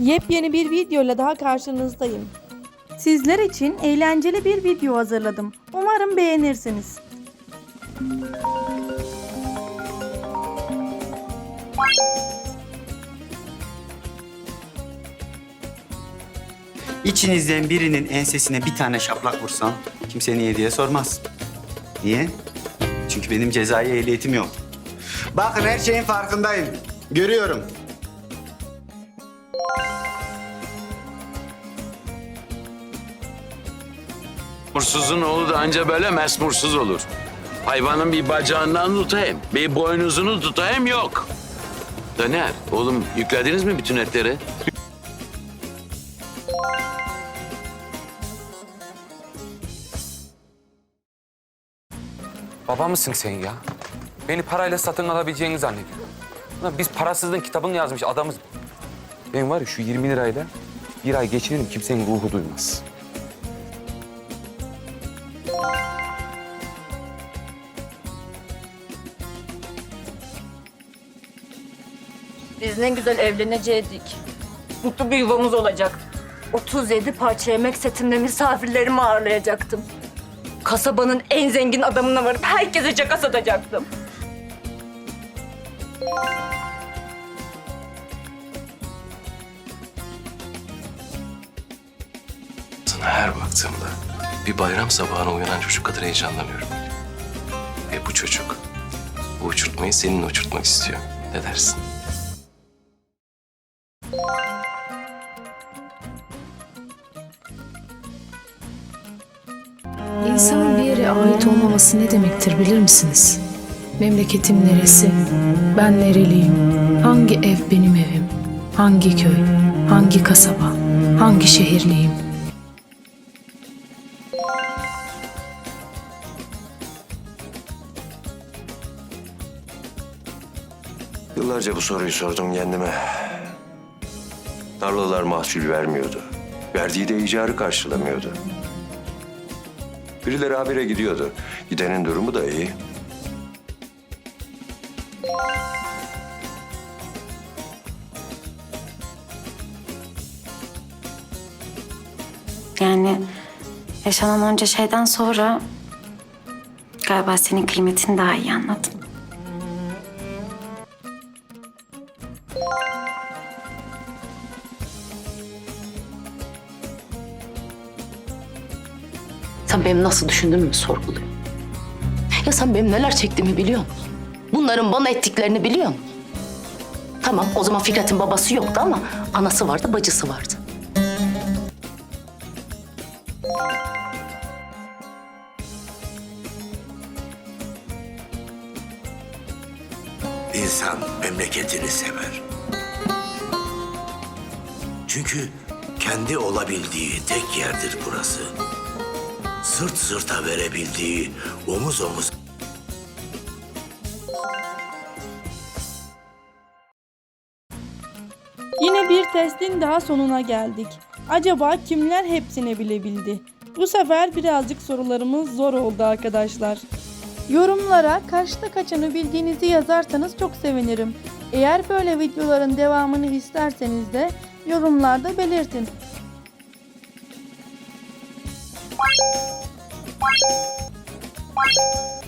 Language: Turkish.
Yepyeni bir videoyla daha karşınızdayım. Sizler için eğlenceli bir video hazırladım. Umarım beğenirsiniz. İçinizden birinin ensesine bir tane şaplak vursam kimse niye diye sormaz. Niye? Çünkü benim cezai ehliyetim yok. Bakın her şeyin farkındayım. Görüyorum. Mursuzun oğlu da anca böyle mesmursuz olur. Hayvanın bir bacağından tutayım, bir boynuzunu tutayım yok. Döner, oğlum yüklediniz mi bütün etleri? Baba mısın sen ya? Beni parayla satın alabileceğini zannediyorum. Ulan biz parasızlığın kitabını yazmış adamız. Ben var ya şu 20 lirayla bir ay geçiririm kimsenin ruhu duymaz. Biz ne güzel evlenecektik. Mutlu bir yuvamız olacak. 37 parça yemek setimle misafirlerimi ağırlayacaktım. Kasabanın en zengin adamına varıp herkese caka satacaktım. Sana her baktığımda bir bayram sabahına uyanan çocuk kadar heyecanlanıyorum. Ve bu çocuk bu uçurtmayı seninle uçurtmak istiyor. Ne dersin? İnsanın bir yere ait olmaması ne demektir bilir misiniz? Memleketim neresi? Ben nereliyim? Hangi ev benim evim? Hangi köy? Hangi kasaba? Hangi şehirliyim? Yıllarca bu soruyu sordum kendime. Tarlalar mahsul vermiyordu. Verdiği de icarı karşılamıyordu. Birileri habire gidiyordu. Gidenin durumu da iyi. Yani yaşanan onca şeyden sonra galiba senin kıymetini daha iyi anladım. Sen benim nasıl düşündüğümü mü sorguluyorsun? Ya sen benim neler çektiğimi biliyor musun? Bunların bana ettiklerini biliyor musun? Tamam o zaman Fikret'in babası yoktu ama anası vardı, bacısı vardı. İnsan memleketini sever. Çünkü kendi olabildiği tek yerdir burası. Sırt sırta verebildiği, omuz omuz Yine bir testin daha sonuna geldik. Acaba kimler hepsini bilebildi? Bu sefer birazcık sorularımız zor oldu arkadaşlar. Yorumlara kaçta kaçını bildiğinizi yazarsanız çok sevinirim. Eğer böyle videoların devamını isterseniz de yorumlarda belirtin. Bye.